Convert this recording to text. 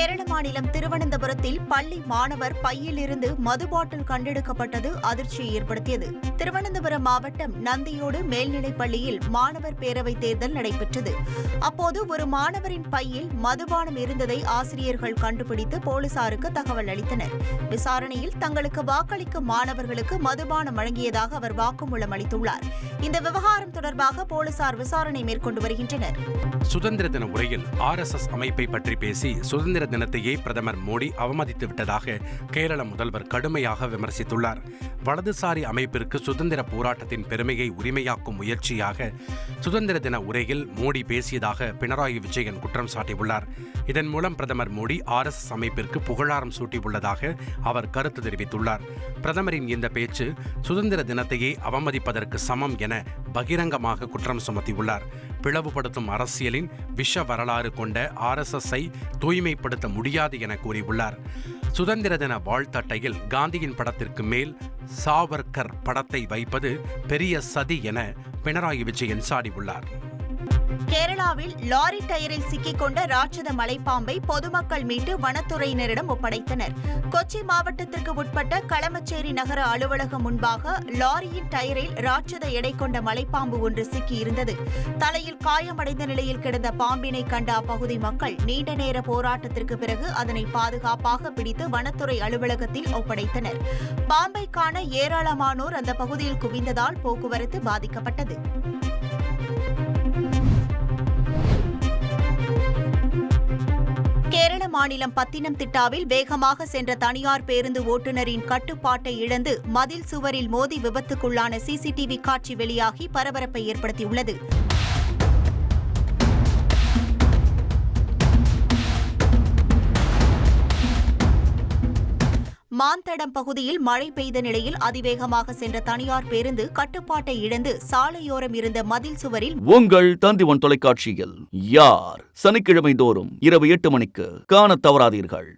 கேரள மாநிலம் திருவனந்தபுரத்தில் பள்ளி மாணவர் பையிலிருந்து மது பாட்டில் கண்டெடுக்கப்பட்டது அதிர்ச்சியை ஏற்படுத்தியது. திருவனந்தபுரம் மாவட்டம் நந்தியோடு மேல்நிலைப் பள்ளியில் மாணவர் பேரவைத் தேர்தல் நடைபெற்றது. அப்போது ஒரு மாணவரின் பையில் மதுபானம் இருந்ததை ஆசிரியர்கள் கண்டுபிடித்து போலீசாருக்கு தகவல் அளித்தனர். விசாரணையில் தங்களுக்கு வாக்களிக்கும் மாணவர்களுக்கு மதுபானம் வழங்கியதாக அவர் வாக்குமூலம் அளித்துள்ளார். இந்த விவகாரம் தொடர்பாக போலீசார் விசாரணை மேற்கொண்டு வருகின்றனர். சுதந்திர தின உரையில் ஆர்எஸ்எஸ் அமைப்பை பற்றி பேசி சுதந்திர தினத்தையே பிரதமர் மோடி அவமதித்து விட்டதாக கேரள முதல்வர் கடுமையாக விமர்சித்துள்ளார். வலதுசாரி அமைப்பிற்கு சுதந்திர போராட்டத்தின் பெருமையை உரிமையாக்கும் முயற்சியாக சுதந்திர தின உரையில் மோடி பேசியதாக பினராயி விஜயன் குற்றம் சாட்டியுள்ளார். இதன் மூலம் பிரதமர் மோடி ஆர் எஸ் எஸ் அமைப்பிற்கு புகழாரம் சூட்டியுள்ளதாக அவர் கருத்து தெரிவித்துள்ளார். பிரதமரின் இந்த பேச்சு சுதந்திர தினத்தையே அவமதிப்பதற்கு சமம் என பகிரங்கமாக குற்றம் சுமத்தியுள்ளார். பிளவுபடுத்தும் அரசியலின் விஷ வரலாறு கொண்ட ஆர்எஸ்எஸ்ஐ தூய்மைப்படுத்த முடியாது என கூறியுள்ளார். சுதந்திர தின வாழ்த்தட்டையில் காந்தியின் படத்திற்கு மேல் சாவர்கர் படத்தை வைப்பது பெரிய சதி என பினராயி விஜயன் சாடியுள்ளார். கேரளாவில் லாரி டயரில் சிக்கிக் கொண்ட ராட்சத மலைப்பாம்பை பொதுமக்கள் மீட்டு வனத்துறையினரிடம் ஒப்படைத்தனர். கொச்சி மாவட்டத்திற்கு உட்பட்ட களமச்சேரி நகர அலுவலகம் முன்பாக லாரியின் டயரில் ராட்சத எடை கொண்ட மலைப்பாம்பு ஒன்று சிக்கியிருந்தது. தலையில் காயமடைந்த நிலையில் கிடந்த பாம்பினை கண்ட அப்பகுதி மக்கள் நீண்ட நேர போராட்டத்திற்கு பிறகு அதனை பாதுகாப்பாக பிடித்து வனத்துறை அலுவலகத்தில் ஒப்படைத்தனர். பாம்பை காண ஏராளமானோர் அந்த பகுதியில் குவிந்ததால் போக்குவரத்து பாதிக்கப்பட்டது. மாநிலம் பத்தினம் திட்டாவில் வேகமாக சென்ற தனியார் பேருந்து ஓட்டுநரின் கட்டுப்பாட்டை இழந்து மதில் சுவரில் மோதி விபத்துக்குள்ளான சிசிடிவி காட்சி வெளியாகி பரபரப்பை ஏற்படுத்தியுள்ளது. மாந்தடம் பகுதியில் மழை பெய்த நிலையில் அதிவேகமாக சென்ற தனியார் பேருந்து கட்டுப்பாட்டை இழந்து சாலையோரம் இருந்த மதில் சுவரில் உங்கள் தந்திவன் தொலைக்காட்சியில் யார்? சனிக்கிழமை தோறும் இரவு எட்டு மணிக்கு காணத் தவறாதீர்கள்.